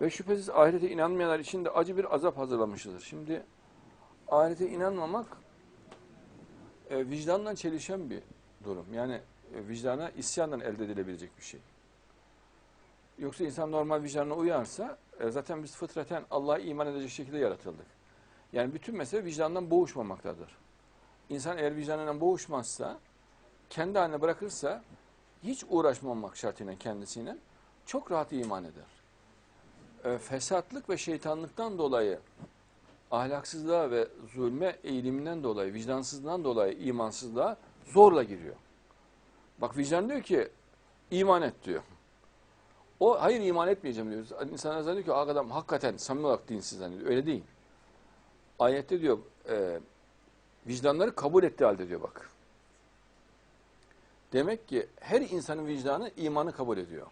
Ve şüphesiz ahirete inanmayanlar için de acı bir azap hazırlamışızdır. Şimdi ahirete inanmamak e, vicdanla çelişen bir durum. Yani e, vicdana isyandan elde edilebilecek bir şey. Yoksa insan normal vicdanına uyarsa e, zaten biz fıtraten Allah'a iman edecek şekilde yaratıldık. Yani bütün mesele vicdandan boğuşmamaktadır. İnsan eğer vicdanından boğuşmazsa, kendi haline bırakırsa hiç uğraşmamak şartıyla kendisine çok rahat iman eder. E, fesatlık ve şeytanlıktan dolayı ahlaksızlığa ve zulme eğiliminden dolayı, vicdansızlığından dolayı imansızlığa zorla giriyor. Bak vicdan diyor ki iman et diyor. O hayır iman etmeyeceğim diyor. İnsanlar zannediyor ki "Aa, adam hakikaten samimi olarak dinsiz zannediyor. Öyle değil. Ayette diyor e, vicdanları kabul ettiği halde diyor bak. Demek ki her insanın vicdanı imanı kabul ediyor.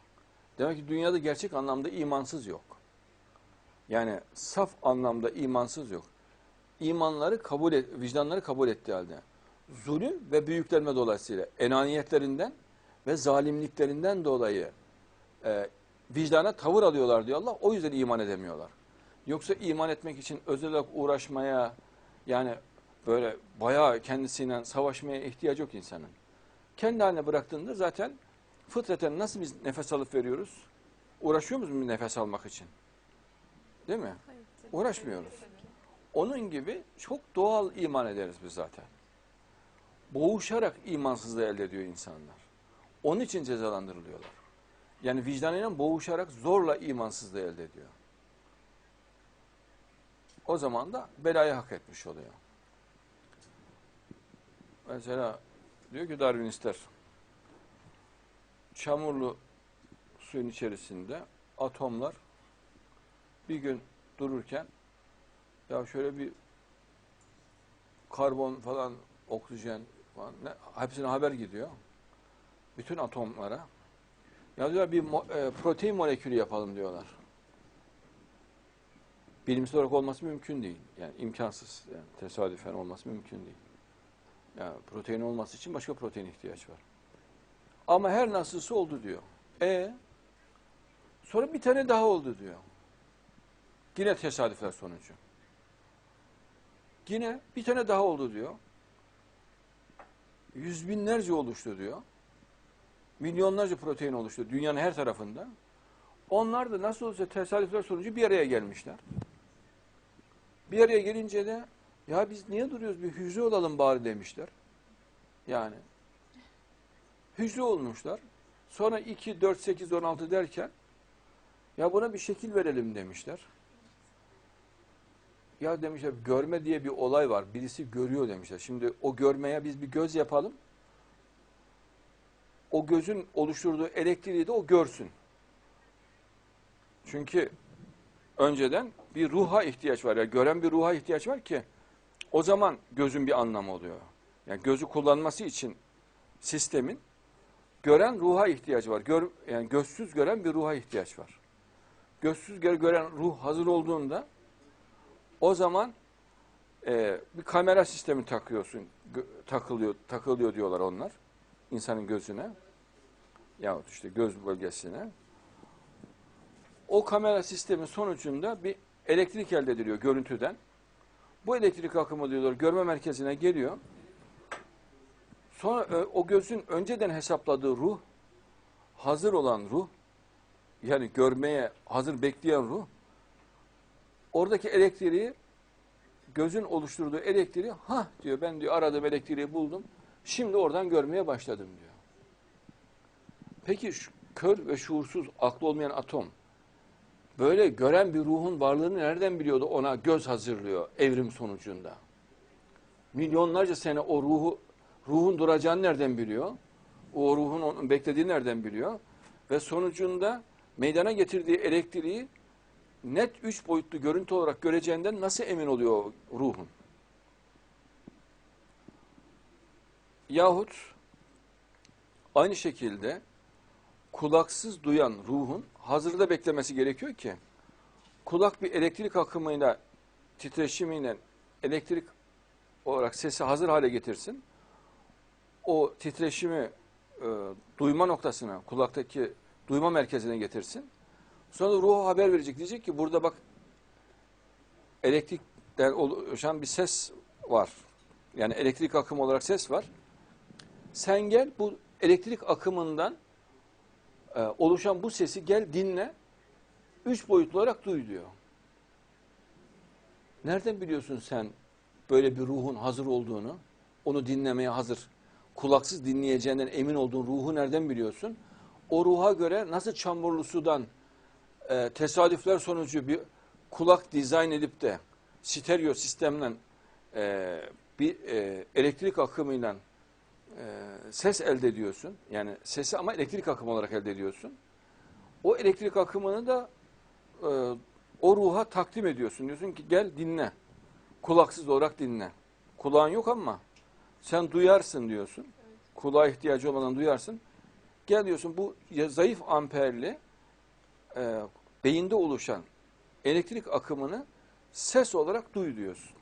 Demek ki dünyada gerçek anlamda imansız yok. Yani saf anlamda imansız yok. İmanları kabul et, vicdanları kabul ettiği halde zulüm ve büyüklenme dolayısıyla enaniyetlerinden ve zalimliklerinden dolayı e, vicdana tavır alıyorlar diyor Allah. O yüzden iman edemiyorlar. Yoksa iman etmek için özel olarak uğraşmaya yani böyle bayağı kendisiyle savaşmaya ihtiyacı yok insanın. Kendi haline bıraktığında zaten fıtraten nasıl biz nefes alıp veriyoruz? Uğraşıyor muyuz nefes almak için? Değil mi? Uğraşmıyoruz. Onun gibi çok doğal iman ederiz biz zaten. Boğuşarak imansızlığı elde ediyor insanlar. Onun için cezalandırılıyorlar. Yani vicdanıyla boğuşarak zorla imansızlığı elde ediyor. O zaman da belayı hak etmiş oluyor. Mesela diyor ki Darwinistler, çamurlu suyun içerisinde atomlar bir gün dururken ya şöyle bir karbon falan, oksijen falan ne, hepsine haber gidiyor. Bütün atomlara. Ya diyorlar bir mo- e, protein molekülü yapalım diyorlar. Bilimsel olarak olması mümkün değil. Yani imkansız. Yani tesadüfen olması mümkün değil. Yani protein olması için başka protein ihtiyaç var. Ama her nasılsa oldu diyor. E sonra bir tane daha oldu diyor. Yine tesadüfler sonucu. Yine bir tane daha oldu diyor. Yüz binlerce oluştu diyor. Milyonlarca protein oluştu dünyanın her tarafında. Onlar da nasıl olsa tesadüfler sonucu bir araya gelmişler. Bir araya gelince de ya biz niye duruyoruz bir hücre olalım bari demişler. Yani hücre olmuşlar. Sonra 2, 4, 8, 16 derken ya buna bir şekil verelim demişler. Ya demişler görme diye bir olay var. Birisi görüyor demişler. Şimdi o görmeye biz bir göz yapalım. O gözün oluşturduğu elektriği de o görsün. Çünkü önceden bir ruha ihtiyaç var. Yani gören bir ruha ihtiyaç var ki o zaman gözün bir anlamı oluyor. Yani gözü kullanması için sistemin gören ruha ihtiyacı var. Gör, yani gözsüz gören bir ruha ihtiyaç var. Gözsüz gö- gören ruh hazır olduğunda o zaman e, bir kamera sistemi takıyorsun, takılıyor, takılıyor diyorlar onlar insanın gözüne yahut işte göz bölgesine. O kamera sistemi sonucunda bir elektrik elde ediliyor görüntüden. Bu elektrik akımı diyorlar görme merkezine geliyor. Sonra e, o gözün önceden hesapladığı ruh, hazır olan ruh, yani görmeye hazır bekleyen ruh, oradaki elektriği, gözün oluşturduğu elektriği, ha diyor ben diyor aradığım elektriği buldum, şimdi oradan görmeye başladım diyor. Peki şu kör ve şuursuz, aklı olmayan atom, böyle gören bir ruhun varlığını nereden biliyordu ona göz hazırlıyor evrim sonucunda? Milyonlarca sene o ruhu, ruhun duracağını nereden biliyor? O ruhun onu beklediğini nereden biliyor? Ve sonucunda meydana getirdiği elektriği net üç boyutlu görüntü olarak göreceğinden nasıl emin oluyor ruhun? Yahut aynı şekilde kulaksız duyan ruhun hazırda beklemesi gerekiyor ki kulak bir elektrik akımıyla titreşimiyle elektrik olarak sesi hazır hale getirsin. O titreşimi e, duyma noktasına, kulaktaki duyma merkezine getirsin. Sonra ruha haber verecek. Diyecek ki burada bak elektrikten oluşan bir ses var. Yani elektrik akımı olarak ses var. Sen gel bu elektrik akımından e, oluşan bu sesi gel dinle. Üç boyutlu olarak duy diyor. Nereden biliyorsun sen böyle bir ruhun hazır olduğunu? Onu dinlemeye hazır. Kulaksız dinleyeceğinden emin olduğun ruhu nereden biliyorsun? O ruha göre nasıl çamurlu sudan e, tesadüfler sonucu bir kulak dizayn edip de stereo sistemle e, bir e, elektrik akımıyla e, ses elde ediyorsun. Yani sesi ama elektrik akımı olarak elde ediyorsun. O elektrik akımını da e, o ruha takdim ediyorsun. Diyorsun ki gel dinle. Kulaksız olarak dinle. Kulağın yok ama sen duyarsın diyorsun. Kulağa ihtiyacı olmadan duyarsın. Gel diyorsun bu zayıf amperli e, beyinde oluşan elektrik akımını ses olarak duy diyorsun.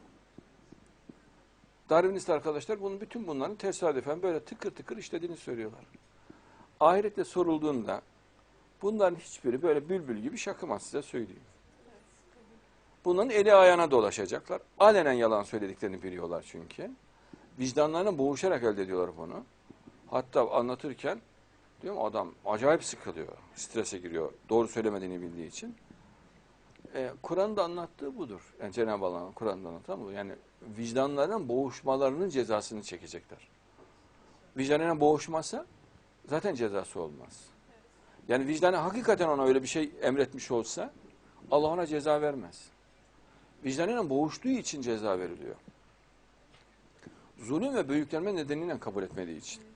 Darwinist arkadaşlar bunun bütün bunların tesadüfen böyle tıkır tıkır işlediğini söylüyorlar. Ahirette sorulduğunda bunların hiçbiri böyle bülbül gibi şakımaz size söyleyeyim. Bunların eli ayağına dolaşacaklar. Alenen yalan söylediklerini biliyorlar çünkü. Vicdanlarına boğuşarak elde ediyorlar bunu. Hatta anlatırken diyorum adam acayip sıkılıyor, strese giriyor. Doğru söylemediğini bildiği için. Ee, Kur'an'da anlattığı budur. Yani Cenab-ı Allah'ın Kur'an'da anlatan bu. Yani vicdanların boğuşmalarının cezasını çekecekler. Vicdanına boğuşmasa zaten cezası olmaz. Yani vicdanı hakikaten ona öyle bir şey emretmiş olsa Allah ona ceza vermez. Vicdanıyla boğuştuğu için ceza veriliyor. Zulüm ve büyüklenme nedeniyle kabul etmediği için.